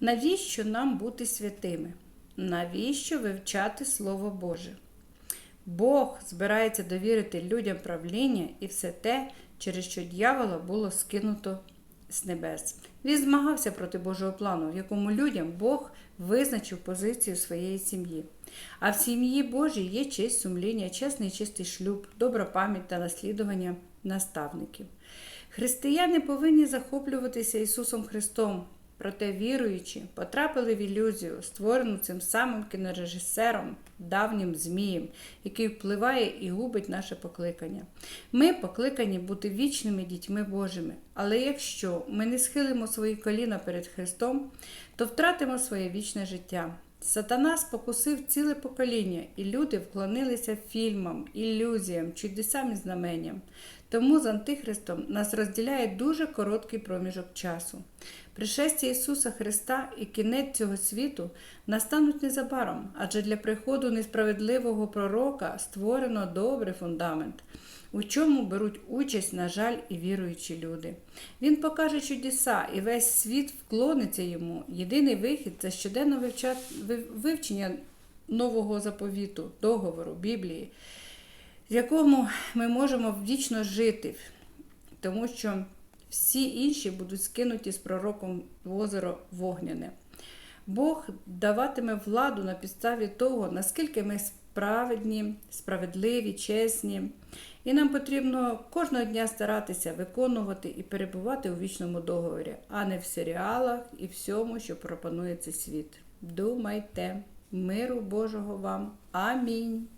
Навіщо нам бути святими? Навіщо вивчати Слово Боже? Бог збирається довірити людям правління і все те, через що дьявола було скинуто з небес. Він змагався проти Божого плану, в якому людям Бог визначив позицію своєї сім'ї. А в сім'ї Божій є честь сумління, чесний чистий шлюб, добра пам'ять та наслідування наставників. Християни повинні захоплюватися Ісусом Христом, проте віруючі потрапили в ілюзію, створену цим самим кінорежисером, давнім Змієм, який впливає і губить наше покликання. Ми покликані бути вічними дітьми Божими, але якщо ми не схилимо свої коліна перед Христом, то втратимо своє вічне життя. Сатана спокусив ціле покоління, і люди вклонилися фільмам, ілюзіям, чудесам і знаменням. Тому з Антихристом нас розділяє дуже короткий проміжок часу. Пришестя Ісуса Христа і кінець цього світу настануть незабаром, адже для приходу несправедливого пророка створено добрий фундамент, у чому беруть участь, на жаль, і віруючі люди. Він покаже чудеса, і весь світ вклониться йому. Єдиний вихід це щоденно вивчення нового заповіту, договору, Біблії, в якому ми можемо вічно жити, тому що всі інші будуть скинуті з пророком в озеро вогняне. Бог даватиме владу на підставі того, наскільки ми справедні, справедливі, чесні. І нам потрібно кожного дня старатися виконувати і перебувати у вічному договорі, а не в серіалах і всьому, що пропонує цей світ. Думайте, миру Божого вам. Амінь.